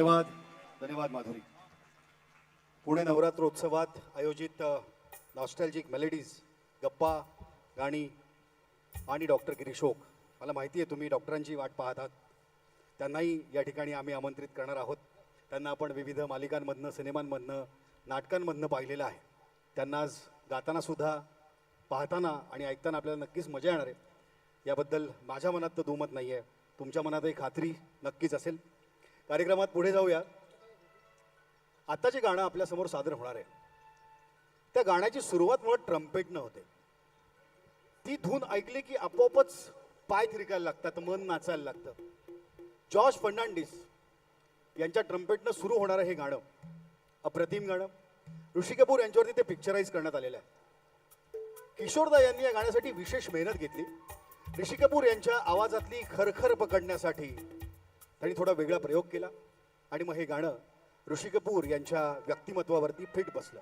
धन्यवाद. धन्यवाद माधुरी. पुणे नवरात्रोत्सवात आयोजित नॉस्टॅल्जिक मेलेडीज गप्पा गाणी आणि डॉक्टर गिरीशोक मला माहिती आहे तुम्ही डॉक्टरांची वाट पाहत आहात. त्यांनाही या ठिकाणी आम्ही आमंत्रित करणार आहोत. त्यांना आपण विविध मालिकांमधनं सिनेमांमधनं नाटकांमधनं पाहिलेलं आहे. त्यांना आज गातानासुद्धा पाहताना आणि ऐकताना आपल्याला नक्कीच मजा येणार आहे. याबद्दल माझ्या मनात तर दुमत नाही आहे तुमच्या मनातही खात्री नक्कीच असेल. कार्यक्रमात पुढे जाऊया. आता जे गाणं आपल्यासमोर सादर होणार आहे. त्या गाण्याची सुरुवात मुळात ट्रम्पेटनं होते. ती धून ऐकली की आपोआपच पाय थिरकायला लागतात मन नाचायला लागतं. जॉर्ज फर्नांडिस यांच्या ट्रम्पेटनं सुरू होणारं हे गाणं. अप्रतिम गाणं. ऋषी कपूर यांच्यावरती ते पिक्चराईज करण्यात आलेलं आहे. किशोरदा यांनी या गाण्यासाठी विशेष मेहनत घेतली. ऋषी कपूर यांच्या आवाजातली खरखर पकडण्यासाठी त्यांनी थोडा वेगळा प्रयोग केला. आणि मग हे गाणं ऋषी कपूर यांच्या व्यक्तिमत्वावरती फिट बसलं.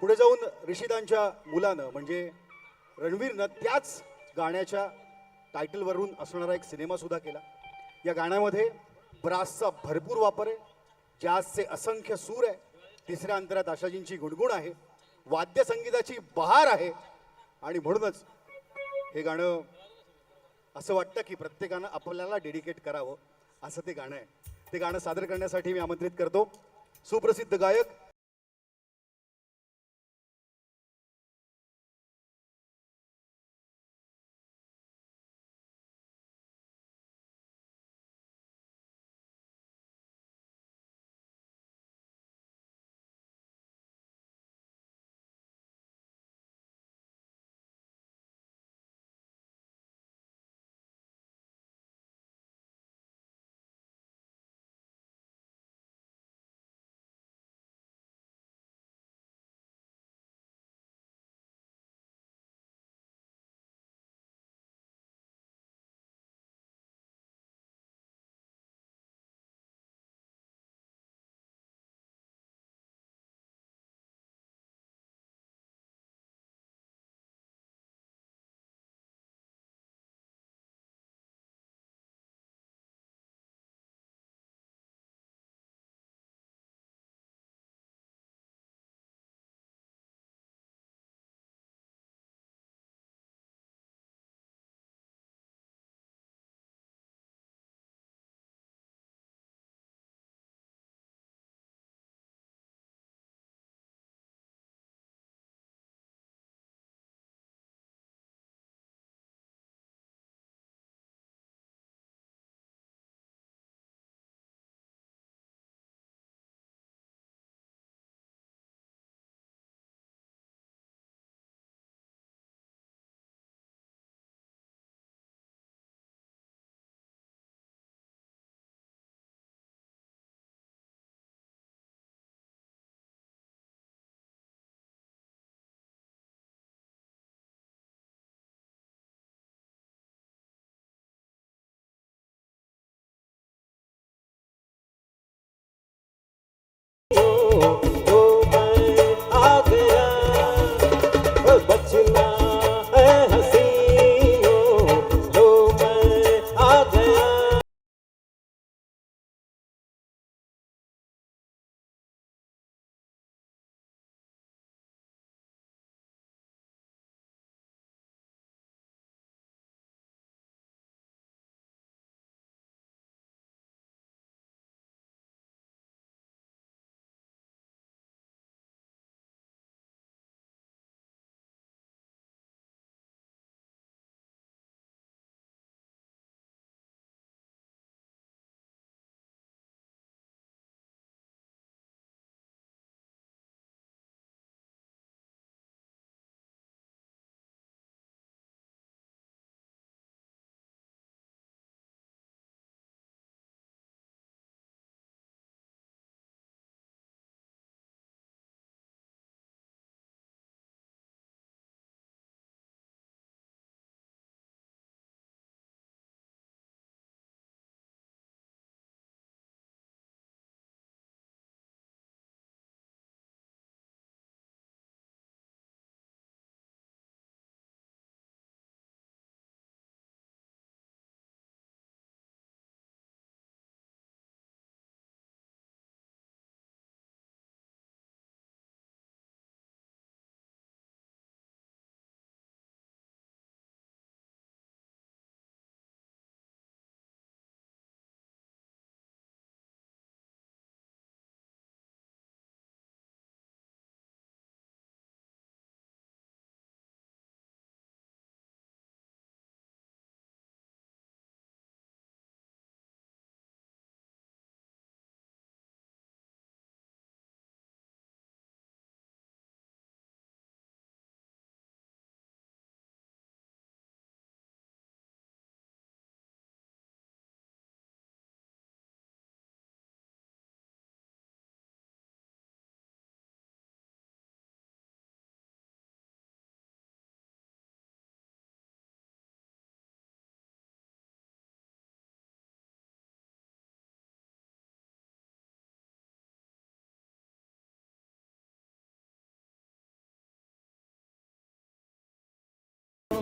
पुढे जाऊन ऋषिदांच्या मुलानं म्हणजे रणवीरनं त्याच गाण्याच्या टायटलवरून असणारा एक सिनेमासुद्धा केला. या गाण्यामध्ये ब्रासचा भरपूर वापर आहे. जॅजचे असंख्य सूर आहे. तिसऱ्या अंतरात आशाजींची गुणगुण आहे. वाद्यसंगीताची बहार आहे. आणि म्हणूनच हे गाणं असं वाटतं की प्रत्येकानं आपल्याला डेडिकेट करावं. असं ते गाणं आहे. ते गाणं सादर करण्यासाठी मी आमंत्रित करतो. सुप्रसिद्ध गायक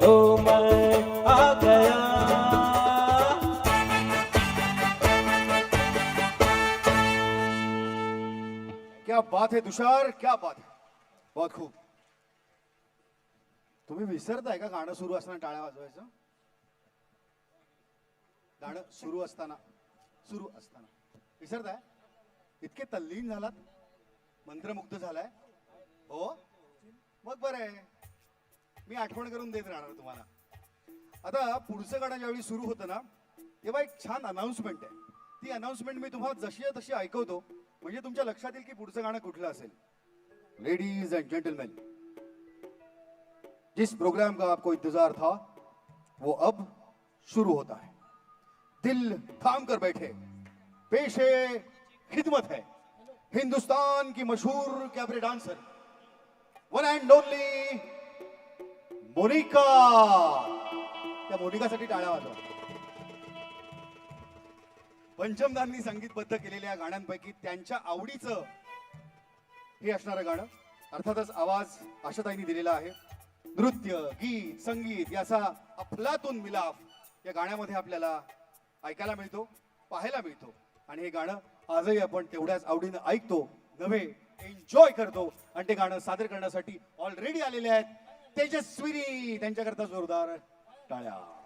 ओ मैं आ गया। क्या बात है तुषार क्या बात है? बहुत खूप तुम्ही विसरताय का गाणं सुरू असताना टाळ्या वाजवायचं? गाणं सुरू असताना सुरू असताना. विसरताय? इतके तल्लीन झालात? मंत्रमुग्ध झालाय? हो? मग बरं आहे. मी आठवण करून देत राहणार तुम्हाला. आता पुढचं गाणं ज्यावेळी सुरू होतं ना तेव्हा एक छान अनाउन्समेंट आहे. ती अनाउन्समेंट मी तुम्हाला जशी तशी ऐकवतो. म्हणजे तुमच्या लक्षात येईल की पुढचं गाणं कुठलं असेल. लेडीज एंड जेंटलमैन जिस प्रोग्राम का आपको इंतजार था वो अब शुरू होता है. दिल थाम कर बैठे. पेश है खिदमत है. हिंदुस्तान की मशहूर cabaret dancer one and only Monica! त्या मोनिकासाठी टाळ्या वाजवा. पंचमदांनी संगीतबद्ध केलेल्या गाण्यांपैकी त्यांच्या आवडीचं हे असणारं गाणं अर्थातच आवाज आशाताईंनी दिलेला आहे. नृत्य गीत संगीत याचा अफलातून मिलाफ या गाण्यामध्ये आपल्याला ऐकायला मिळतो पाहायला मिळतो. आणि हे गाणं आजही आपण तेवढ्याच आवडीनं ऐकतो नव्हे एन्जॉय करतो. आणि ते गाणं सादर करण्यासाठी ऑलरेडी आलेले आहेत तेजस्विनी त्यांच्याकरता जोरदार टाळ्या.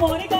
Monica.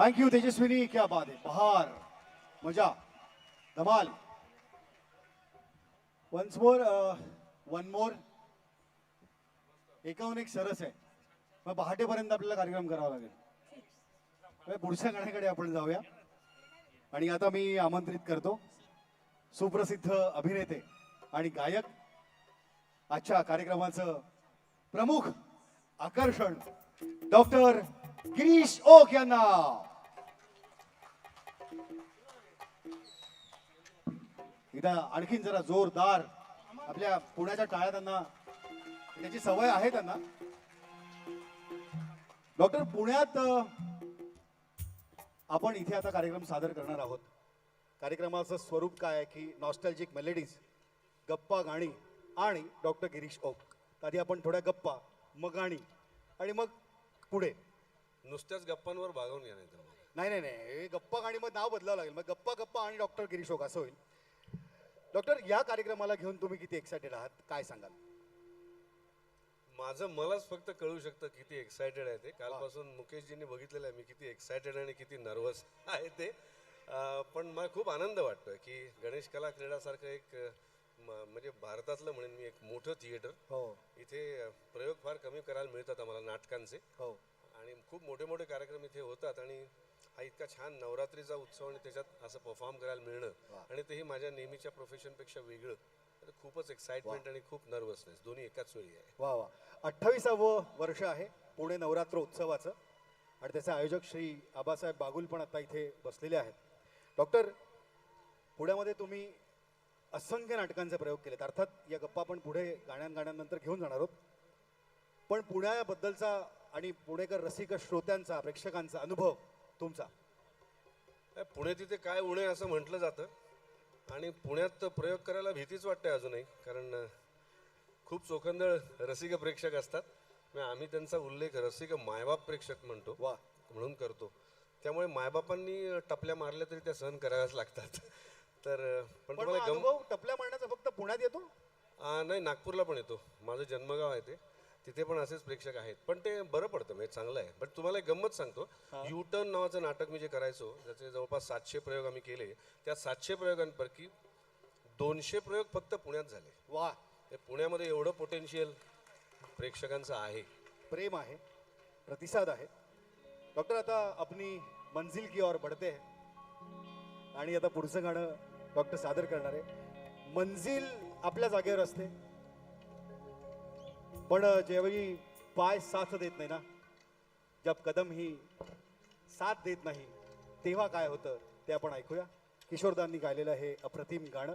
थँक्यू तेजस्विनी क्या बात आहे बहार मजा धमाल वन्स मोर वन मोर एकाहून एक सरस आहे मग पहाटेपर्यंत आपल्याला कार्यक्रम करावा लागेल पुढच्या गाण्याकडे आपण जाऊया आणि आता मी आमंत्रित करतो सुप्रसिद्ध अभिनेते आणि गायक आजच्या कार्यक्रमाचं प्रमुख आकर्षण डॉक्टर गिरीश ओक यांना इथं आणखीन जरा जोरदार आपल्या पुण्याच्या टाळ्या त्यांना त्याची सवय आहे त्यांना. डॉक्टर पुण्यात आपण इथे आता कार्यक्रम सादर करणार आहोत. कार्यक्रमाचं स्वरूप काय आहे की नॉस्टॅल्जिक मेलेडीज गप्पा गाणी आणि डॉक्टर गिरीश ओक. आधी आपण थोड्या गप्पा मग गाणी आणि मग पुढे. नुसत्याच गप्पांवर भागवून घेणार नाही. नाही नाही. गप्पा गाणी मग नाव बदलावं लागेल. मग गप्पा गप्पा आणि डॉक्टर गिरीश ओक असं होईल. डॉक्टर या कार्यक्रमाला घेऊन तुम्ही किती एक्सायटेड आहात? काय सांगाल? माझं मलाच फक्त कळू शकतं किती एक्सायटेड आहे ते. कालपासून मुकेशजींनी बघितलेलं आहे मी किती एक्सायटेड आणि किती नर्वस आहे ते. अं, पण मला खूप आनंद वाटतोय की गणेश कला क्रीडासारखं एक अं, म- म्हणजे भारतातलं म्हणेन मी एक मोठं थिएटर हो. इथे अं, प्रयोग फार कमी करायला मिळतात आम्हाला नाटकांचे. हो. आणि खूप मोठे मोठे कार्यक्रम इथे होतात आणि हा इतका छान नवरात्रीचा उत्सव आणि त्याच्यात असं परफॉर्म करायला मिळणं आणि तेही माझ्या नेहमीच्या प्रोफेशनपेक्षा वेगळं. तर खूपच एक्साइटमेंट आणि खूप नर्वसनेस दोन्ही एकाच वेळी आहे. वा वा. अठ्ठावीसावं वर्ष आहे पुणे नवरात्र उत्सवाचं. आणि त्याचे आयोजक श्री आबासाहेब बागुल पण आता इथे बसलेले आहेत. डॉक्टर पुण्यामध्ये तुम्ही असंख्य नाटकांचे प्रयोग केलेत. अर्थात या गप्पा पण पुढे गाण्या गाण्यांनंतर घेऊन जाणार आहोत. पण पुण्याबद्दलचा आणि पुणेकर रसिक श्रोत्यांचा प्रेक्षकांचा अनुभव तुमचा. पुणे तिथे काय उणे असं म्हटलं जातं. आणि पुण्यात प्रयोग करायला भीतीच वाटते अजूनही कारण खूप चोखंदळ रसिक प्रेक्षक असतात. आम्ही त्यांचा उल्लेख रसिक मायबाप प्रेक्षक म्हणतो वा. म्हणून करतो. त्यामुळे मायबापांनी टपल्या मारल्या तरी त्या सहन कराव्याच लागतात. तर पण तुम्हाला गम टपल्या मारण्याचा फक्त पुण्यात येतो? नाही नागपूरला पण येतो. माझं जन्मगाव आहे ते. तिथे पण असेच प्रेक्षक आहेत. पण ते बरं पडतं म्हणजे चांगलं आहे. पण तुम्हाला एक गंमत सांगतो. युटर्न नावाचं नाटक मी जे करायचो त्याचे जवळपास सातशे प्रयोग आम्ही केले त्या सातशे प्रयोगांपैकी दोनशे प्रयोग फक्त पुण्यात झाले. वा. ते पुण्यामध्ये एवढं पोटेन्शियल प्रेक्षकांचं आहे. प्रेम आहे प्रतिसाद आहे. डॉक्टर आता अपनी मंजिल की ओर बढ़ते हैं. आणि आता पुढचं गाणं डॉक्टर सादर करणार आहे. मंजिल आपल्या जागेवर असते. पण ज्यावेळी पाय साथ देत नाही ना जब कदम ही साथ देत नाही तेव्हा काय होतं ते आपण ऐकूया. किशोरदांनी गायलेलं हे अप्रतिम गाणं.